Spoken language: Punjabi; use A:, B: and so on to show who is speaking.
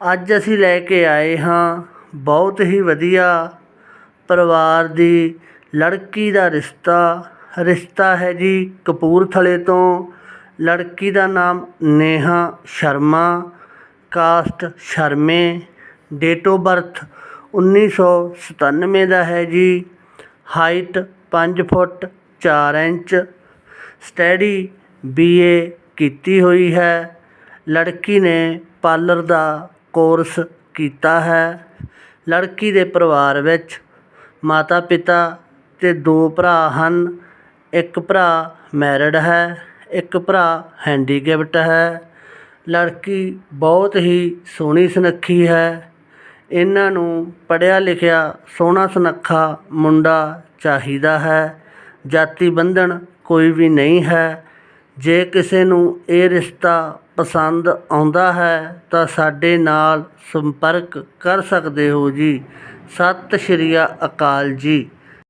A: ਅੱਜ ਅਸੀਂ ਲੈ ਕੇ ਆਏ ਹਾਂ ਬਹੁਤ ਹੀ ਵਧੀਆ ਪਰਿਵਾਰ ਦੀ ਲੜਕੀ ਦਾ ਰਿਸ਼ਤਾ। ਰਿਸ਼ਤਾ ਹੈ ਜੀ ਕਪੂਰਥਲੇ ਤੋਂ। ਲੜਕੀ ਦਾ ਨਾਮ ਨੇਹਾ ਸ਼ਰਮਾ, ਕਾਸਟ ਸ਼ਰਮੇ। ਡੇਟ ਆਫ ਬਰਥ 1997 ਦਾ ਹੈ ਜੀ। Height 5 foot 4 inch. Study BA ਕੀਤੀ ਹੋਈ ਹੈ। ਲੜਕੀ ਨੇ ਪਾਰਲਰ ਦਾ ਕੋਰਸ ਕੀਤਾ ਹੈ। ਲੜਕੀ ਦੇ ਪਰਿਵਾਰ ਵਿੱਚ ਮਾਤਾ ਪਿਤਾ ਅਤੇ ਦੋ ਭਰਾ ਹਨ। ਇੱਕ ਭਰਾ ਮੈਰਿਡ ਹੈ, ਇੱਕ ਭਰਾ ਹੈਂਡੀਕੈਪਟ ਹੈ। ਲੜਕੀ ਬਹੁਤ ਹੀ ਸੋਹਣੀ ਸੁਨੱਖੀ ਹੈ। ਇਹਨਾਂ ਨੂੰ ਪੜ੍ਹਿਆ ਲਿਖਿਆ ਸੋਹਣਾ ਸੁਨੱਖਾ ਮੁੰਡਾ ਚਾਹੀਦਾ ਹੈ। ਜਾਤੀ ਬੰਧਨ ਕੋਈ ਵੀ ਨਹੀਂ ਹੈ। ਜੇ ਕਿਸੇ ਨੂੰ ਇਹ ਰਿਸ਼ਤਾ ਪਸੰਦ ਆਉਂਦਾ ਹੈ ਤਾਂ ਸਾਡੇ ਨਾਲ ਸੰਪਰਕ ਕਰ ਸਕਦੇ ਹੋ ਜੀ। ਸਤਿ ਸ਼੍ਰੀ ਅਕਾਲ ਜੀ।